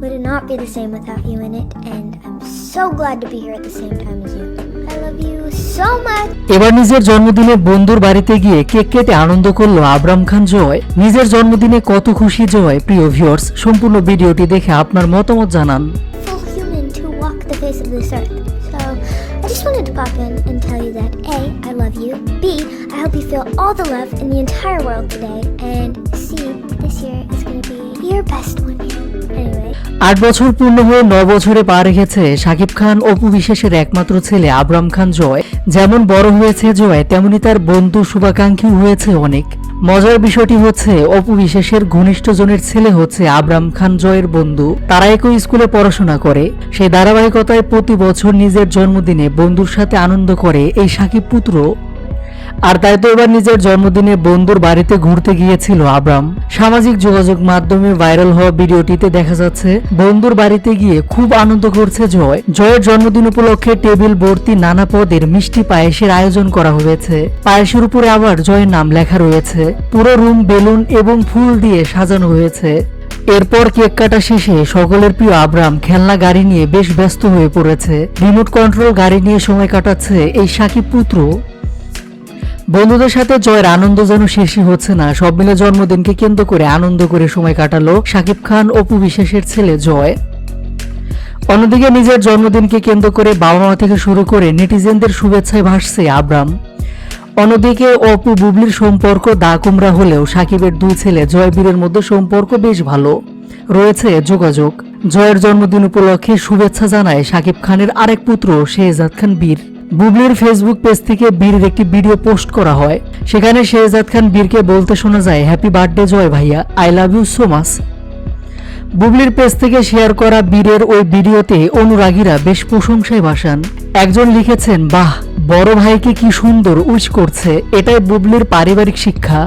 would it not be the same without you in it, and I'm so glad to be here at the same time as you. I love you so much. এবার নিজের জন্মদিনে বন্ধুর বাড়িতে গিয়ে cake কেটে আনন্দ করল আবরাম খান জয় নিজের জন্মদিনে কত খুশি জয় প্রিয় ভিউয়ার্স সম্পূর্ণ ভিডিওটি দেখে আপনার মতামত জানান Full human to face of this earth. So I just wanted to pop in and tell you that A, I love you. B, I hope you feel all the love in the entire world today. And C, this year is gonna be your best one. আট বছর পূর্ণ হয়ে ন বছরে পা রেখেছে শাকিব খান অপু বিশেষের একমাত্র ছেলে আবরাম খান জয়। যেমন বড় হয়েছে জয়, তেমনি তার বন্ধু শুভাকাঙ্ক্ষী হয়েছে অনেক। মজার বিষয়টি হচ্ছে অপু বিশেষের ঘনিষ্ঠজনের ছেলে হচ্ছে আবরাম খান জয়ের বন্ধু। তারা একই স্কুলে পড়াশোনা করে। সেই ধারাবাহিকতায় প্রতি বছর নিজের জন্মদিনে বন্ধুর সাথে আনন্দ করে এই সাকিব পুত্র। আর তাই তো এবার নিজের জন্মদিনে বন্ধুর বাড়িতে ঘুরতে গিয়েছিল আবরাম। সামাজিক যোগাযোগ মাধ্যমে ভাইরাল হওয়া ভিডিওটিতে দেখা যাচ্ছে, বন্ধুর বাড়িতে গিয়ে খুব আনন্দ করছে জয়। জয়ের জন্মদিন উপলক্ষে টেবিল ভর্তি নানা পদের মিষ্টি পায়েসের আয়োজন করা হয়েছে। পায়েসের উপরে আবার জয়ের নাম লেখা রয়েছে। পুরো রুম বেলুন এবং ফুল দিয়ে সাজানো হয়েছে। এরপর কেক কাটা শেষে সকলের প্রিয় আবরাম খেলনা গাড়ি নিয়ে বেশ ব্যস্ত হয়ে পড়েছে। রিমোট কন্ট্রোল গাড়ি নিয়ে সময় কাটাচ্ছে এই সাকিব পুত্র। বন্ধুদের সাথে জয়ের আনন্দ যেন শেষই হচ্ছে না। সব মিলে জন্মদিনকে কেন্দ্র করে আনন্দ করে সময় কাটালো শাকিব খান, অপু বিশেষের ছেলে জয়। অন্যদিকে নিজের জন্মদিনকে কেন্দ্র করে বাবা মা থেকে শুরু করে নেটিজেনদের শুভেচ্ছায় ভাসছে আবরাম। অন্যদিকে অপু বুবলির সম্পর্ক দা কুমড়া হলেও সাকিবের দুই ছেলে জয় বীরের মধ্যে সম্পর্ক বেশ ভালো। রয়েছে যোগাযোগ। জয়ের জন্মদিন উপলক্ষে শুভেচ্ছা জানায় সাকিব খানের আরেক পুত্র, শেহজাদ খান বীর। বুবলির ফেসবুক পেজ থেকে বীরের একটি ভিডিও পোস্ট করা হয়। সেখানে শেহজাদ খান বীরকে বলতে শোনা যায় হ্যাপি বার্থডে জয় ভাইয়া I love you so much বুবলির পেজ থেকে শেয়ার করা বীরের ওই ভিডিওতে অনুরাগীরা বেশ প্রশংসায় ভাসান। একজন লিখেছেন, বাহ, বড় ভাইকে কি সুন্দর উইশ করছে, এটাই বুবলির পারিবারিক শিক্ষা।